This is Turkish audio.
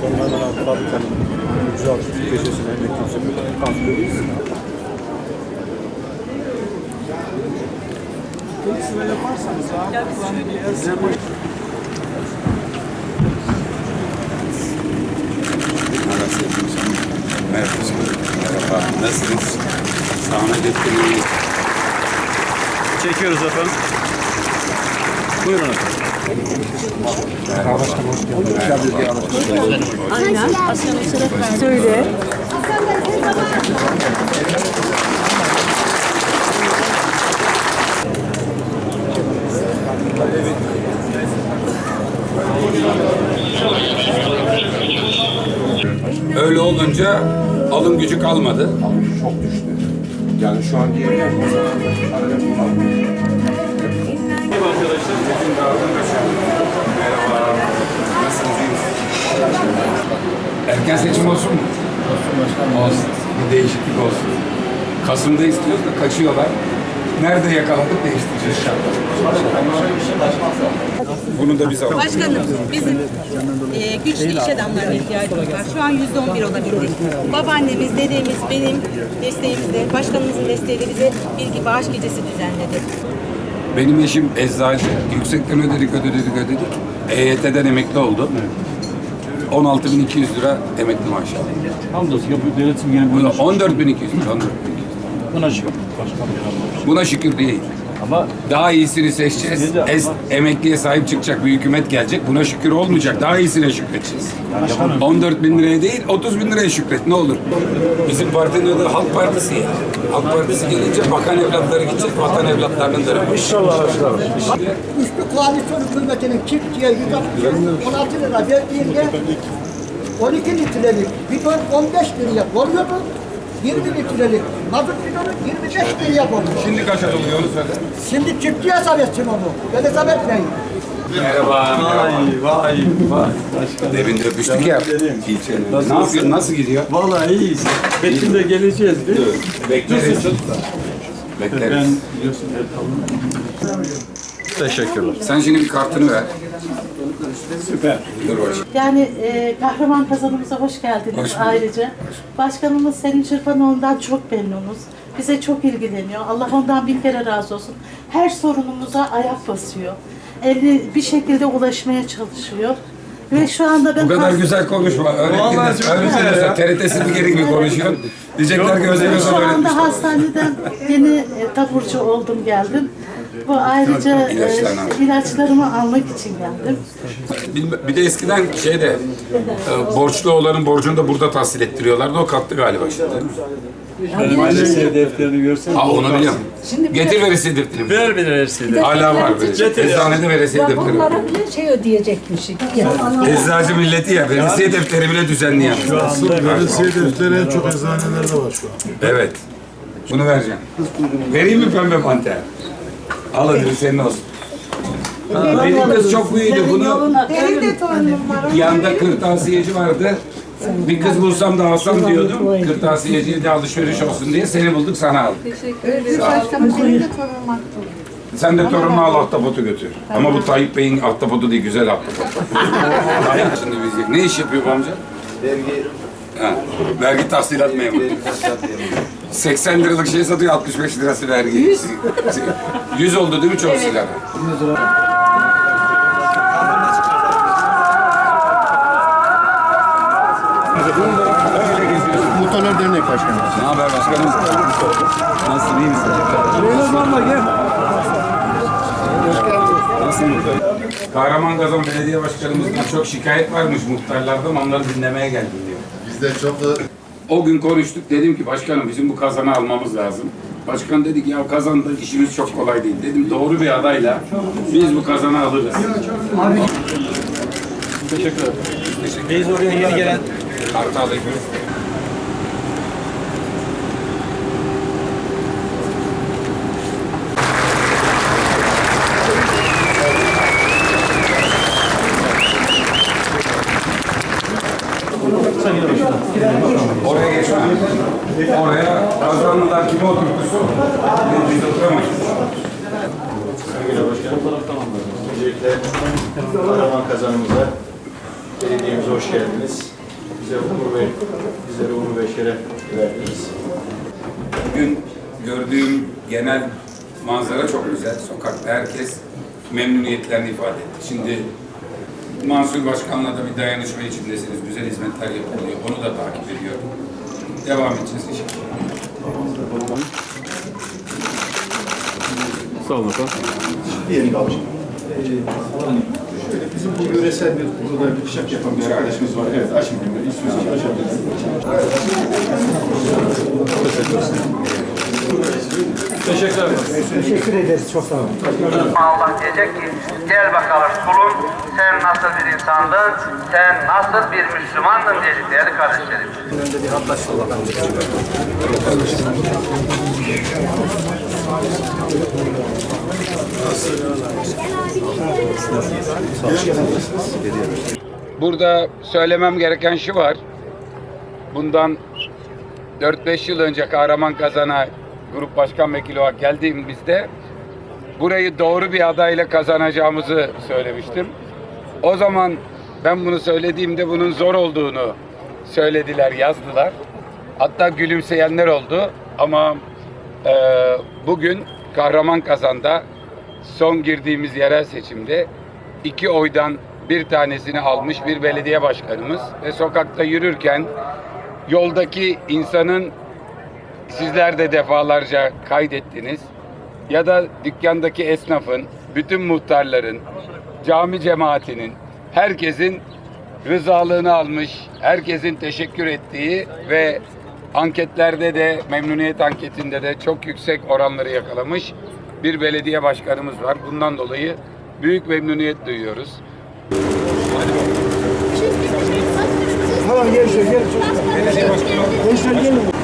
Sonra hemen abi fabrikanın 360 köşesine emekli sepeti kalkıyoruz. Merhaba. Merhaba. Nasılsınız? Sahne getirmeyi. Çekiyoruz efendim. Buyurun efendim. Söyle. Öyle olunca alım gücü kalmadı. çok düştü. Yani şu an diyebilirim. Bir değişiklik olsun. Kasım'da istiyoruz da kaçıyorlar. Nerede yakaladık değiştireceğiz inşallah. Bunu da biz alalım. Başkanım bizim e, güçlü iş adamlarına ihtiyacımız var. Şu an yüzde on bir olabildik. Babaannemiz, dedemiz, benim desteğimizle, başkanımızın desteğiyle bize bir bağış gecesi düzenledi. Benim eşim eczacı. Yüksekten ödedik, ödedik, ödedik. EYT'den emekli oldu. 16.200 lira emekli maaşı. Hamdolsun yapıyor devletin yani buna, 14.200 lira, 14.200 buna şükür. Başkan bir Buna şükür değil. Ama Daha iyisini seçeceğiz. Es, emekliye sahip çıkacak bir hükümet gelecek. Buna şükür olmayacak. Daha iyisine şükredeceğiz. 14 bin liraya değil, 30 bin liraya şükret. Ne olur. Bizim partinin adı Halk Partisi ya. Halk Partisi gelince bakan evlatları gidecek, vatan evlatlarının da. İnşallah. Üçlü koalisyon hükümetinin çiftçiye 116 lira verdiğinde 12 litrelik bidon 15 liraya koruyordu. 20 litrelik mazot bidonu 25 liraya koruyor. Şimdi kaça oluyor onu söyle. Şimdi çiftçi hesap etsin onu. Ben hesap etmeyin. Merhaba. Vay vay vay. Başkan. Demin de öpüştük ya. Ne yapıyorsun? Nasıl gidiyor? Vallahi iyiyiz. Peşinde geleceğiz değil mi? Bekleriz. Bekleriz. Ben biliyorsun kalın. Teşekkürler. Sen şimdi bir kartını ver. Süper. Yani e, kahraman kazanımıza hoş geldiniz Hoş bulduk. ayrıca. Başkanımız Selim Çırpanoğlu'ndan çok memnunuz. Bize çok ilgileniyor. Allah ondan bin kere razı olsun. Her sorunumuza ayak basıyor. Eli bir şekilde ulaşmaya çalışıyor. Ve şu anda ben Bu kadar güzel konuşma. Öğretmenler. Öğretmenler. ya. TRT spikeri gibi konuşuyorsun. Diyecekler ki özel şu anda hastaneden yeni e, taburcu oldum geldim. Bu ayrıca e, ilaçlarımı almak için geldim. Bilme- Bir de eskiden şeyde e, borçlu olanın borcunu da burada tahsil ettiriyorlardı. O kalktı galiba şimdi. Veresiye defterini görsen. Ha onu biliyorum. Getir veresiye defterini. Ver bir veresiye Hala var. Ya. Eczanede veresiye defteri var. Bunlara şey ödeyecekmişik. Eczacı milleti ya. Veresiye defteri bile düzenleyen. Veresiye defteri en çok eczanelerde var şu an. Evet. Bunu vereceğim. Vereyim mi pembe panter? Al senin olsun. Ha, benim kız çok büyüdü. Bunu Benim de torunum var. Yanında kırtasiyeci vardı. Bir kız bulsam da alsam diyordum. Kırtasiyeciye de alışveriş olsun diye seni bulduk sana aldık. Başkanım benim de torunum var. Sen de torununa al ahtapotu götür. Ama bu Tayyip Bey'in ahtapotu değil, güzel ahtapot. Tayyip şimdi biz ne iş yapıyor bu amca? Vergi. Ha, vergi tahsilat memuru. 80 liralık şey satıyor, 65 lirası vergi. 100. 100 oldu değil mi çok sigara? Muhtarlar Dernek Başkanı. Ne haber başkanım? Nasılsın, iyi misin? Nasılsın? Kahramangazi Belediye Başkanımızdan çok şikayet varmış muhtarlardan, onları dinlemeye geldim diyor. Biz de çok da O gün konuştuk, dedim ki başkanım bizim bu kazanı almamız lazım. Başkan dedi ki ya kazanda işimiz çok kolay değil. Dedim doğru bir adayla biz bu kazanı alırız. Teşekkür ederim. Biz oraya yeni gelen Kartal'ı Oraya geçme. Oraya kazanlılar kimi oturtursun? Biz oturamayız. öncelikle kahraman kazanımıza belediyemize hoş hoş geldiniz. Bize Umur Bey, bizlere Umur Bey şeref verdiniz. Bugün gördüğüm genel manzara çok güzel. Sokakta herkes memnuniyetlerini ifade etti. Şimdi Mansur Başkan'la da bir dayanışma içindesiniz. Güzel hizmetler yapılıyor. Onu da takip ediyorum. Devam edeceğiz inşallah. Sağ olun efendim. Diyelim abi. Ee, şöyle bizim bu yöresel bir burada bir bıçak yapan bir arkadaşımız var. Evet, açın bunu. İstiyorsanız açabilirsiniz. Teşekkür ederim. Teşekkür ederiz. Çok sağ olun. Allah diyecek ki gel bakalım kulum sen nasıl bir insandın, sen nasıl bir Müslümandın diyecek değerli kardeşlerim. Burada söylemem gereken şu var. Bundan 4-5 yıl önce Kahraman Kazan'a grup başkan vekili olarak geldiğimizde burayı doğru bir adayla kazanacağımızı söylemiştim. O zaman ben bunu söylediğimde bunun zor olduğunu söylediler, yazdılar. Hatta gülümseyenler oldu ama e, bugün Kahraman Kazan'da son girdiğimiz yerel seçimde iki oydan bir tanesini almış bir belediye başkanımız ve sokakta yürürken yoldaki insanın sizler de defalarca kaydettiniz ya da dükkandaki esnafın, bütün muhtarların, cami cemaatinin, herkesin rızalığını almış, herkesin teşekkür ettiği ve anketlerde de memnuniyet anketinde de çok yüksek oranları yakalamış bir belediye başkanımız var. Bundan dolayı büyük memnuniyet duyuyoruz. Tamam gel şöyle gel. Gençler gelin.